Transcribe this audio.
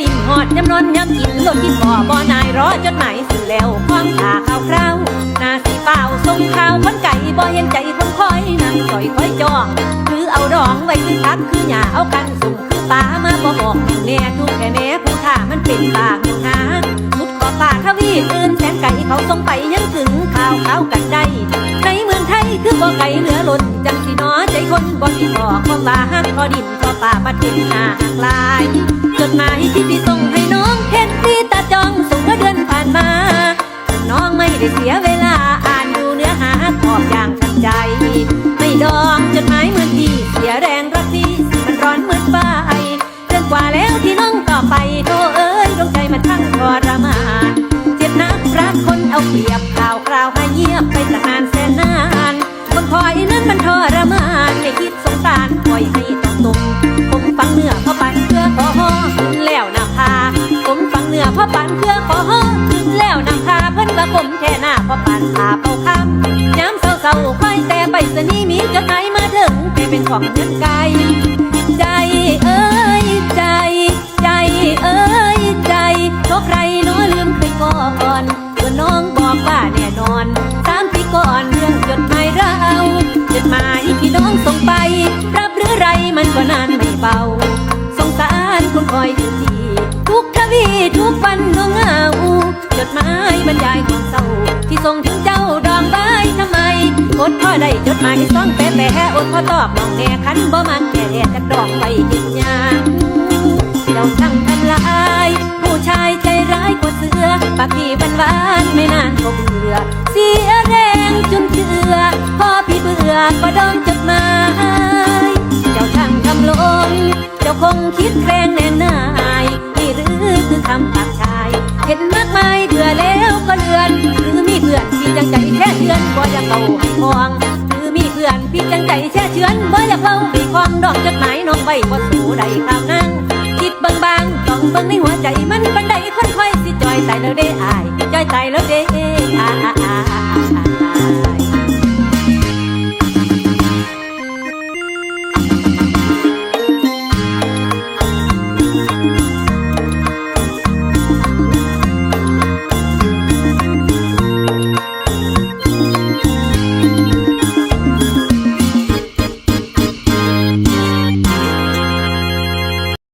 ดินหอดยำนนย้ำกินลดกินบ่อบ่อนายรอจดหมายสื่อแล้วความขาข่าวคราวนาสีเปล่าส่งข่าวคนไก่บ่เห็นใจคนคอยนั่งคอยคอยจองคือเอาดองไว้ขึ้นทักคือหย่าเอากันสุ่มคือป้ามาบ่บอกแน่ทุกแค่แม่ผู้ท่ามันเป็นปากหาสุดขอป่าทวีอื่นแสนไก่เขาส่งไปยังถึงข่าวข่าวกันได้ในเมืองไทยคือบ่ไก่เหนือล้นจังสิน้อใจคนบ่สิบอกความว่าฮักพอดินพอป่าประเทศหนาหักลาย จดหมายที่พี่ส่งให้น้องเห็นพี่ตาจองส่งเมื่อเดือนผ่านมา น้องไม่ได้เสียเวลาอ่านดูเนื้อหาขอบอย่างทันใจ ไม่ดองจดหมายเหมือนพี่เสียแรงรักพี่มันร้อนเหมือนไฟเดือนกว่าแล้วที่น้องต่อไปโธ่เอ้ยดวงใจมันทั้งทรมานเจ็บนักรักคนเอาเปรียบข่าวคราวให้เงียบไปตั้งนานแสนนานคนคอยนั้นมันทรมานไม่คิดสงสารปล่อยให้ ผมแท่หน้าพอปันพาเป่าคำย้ำเศร้าๆค่อยแต่ไปสนีมีจดหมายมาถึงแต่เป็นของเงินไกลใจเอ้ยใจ ใจเอ้ย ส่งถึงเจ้าดองใบทำไมอดพ่อได้จดหมายสองแปะแปะอดพ่อตอบน้องแน่คันบ่มันแก่แดดจากดอกไปเห็นยางเจ้าช่างกันลายผู้ชายใจร้ายกว่าเสือปากพี่หวานไม่นานก็เบื่อเสียแรงจนเชื่อพอพี่เบื่อก็ดองจดหมายเจ้าช่างทำลนเจ้าคงคิดแกล้งแน่นายนี่หรือคือคำปากชายเห็นมากมายเบื่อแล้วก็เลือน เพื่อนพี่จังใจแค่เชือนบ่อยากเอาให้องคือมีเพื่อนพี่จังใจแช่เชือนบ่อยากเล่าให้พองดอกจดหมายน้องใบบ่สู่ใดข่าวนั่งคิดบางบางๆต้องเบิ่งในหัวใจมันปันไดค่อยสิจอยตายแล้วเด้อายจอยตายแล้วเด้อาอาอา